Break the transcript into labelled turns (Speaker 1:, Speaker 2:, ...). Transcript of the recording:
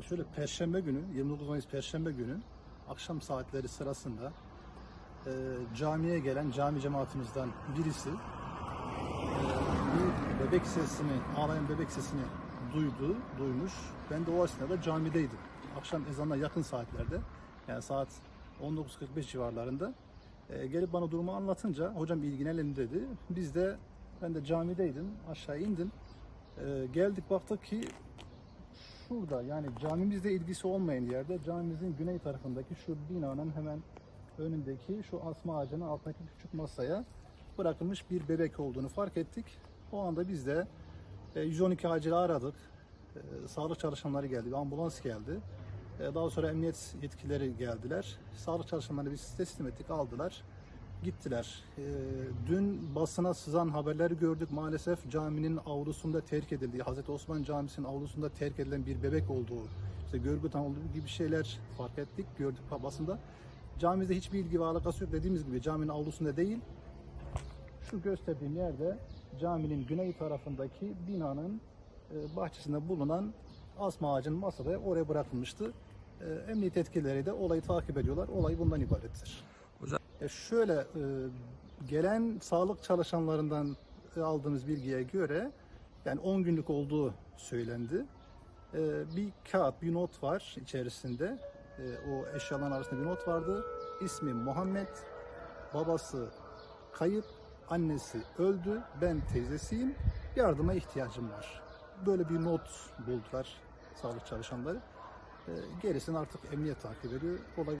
Speaker 1: şöyle Perşembe günü, 29 Mayıs Perşembe günü akşam saatleri sırasında e, camiye gelen cami cemaatimizden birisi e, bir bebek sesini, ağlayan bebek sesini duydu, duymuş. Ben de o esnada camideydim. Akşam ezanına yakın saatlerde, yani saat 19.45 civarlarında e, gelip bana durumu anlatınca hocam ilgilenelim dedi. Biz de ben de camideydim, aşağı indim. E, geldik baktık ki şurada yani camimizle ilgisi olmayan yerde camimizin güney tarafındaki şu binanın hemen önündeki şu asma ağacının altındaki küçük masaya bırakılmış bir bebek olduğunu fark ettik. O anda biz de e, 112 acil aradık. E, Sağlık çalışanları geldi, bir ambulans geldi. E, Daha sonra emniyet yetkilileri geldiler. Sağlık çalışanlarını biz teslim ettik, aldılar. Gittiler. E, Dün basına sızan haberleri gördük. Maalesef caminin avlusunda terk edildiği, Hazreti Osman Camisi'nin avlusunda terk edilen bir bebek olduğu, işte görgü tanıdığı gibi şeyler fark ettik, gördük basında. Camimizde hiçbir ilgi ve alakası yok. Dediğimiz gibi caminin avlusunda değil, şu gösterdiğim yerde caminin güney tarafındaki binanın e, bahçesinde bulunan asma ağacının masada oraya bırakılmıştı. E, Emniyet yetkilileri de olayı takip ediyorlar. Olay bundan ibarettir. E, şöyle e, gelen sağlık çalışanlarından aldığımız bilgiye göre yani 10 günlük olduğu söylendi. E, bir kağıt, bir not var içerisinde. E, o eşyaların arasında bir not vardı. İsmi Muhammed, babası kayıp, annesi öldü, ben teyzesiyim, yardıma ihtiyacım var. Böyle bir not buldular sağlık çalışanları. E, gerisini artık emniyet takip ediyor. Olay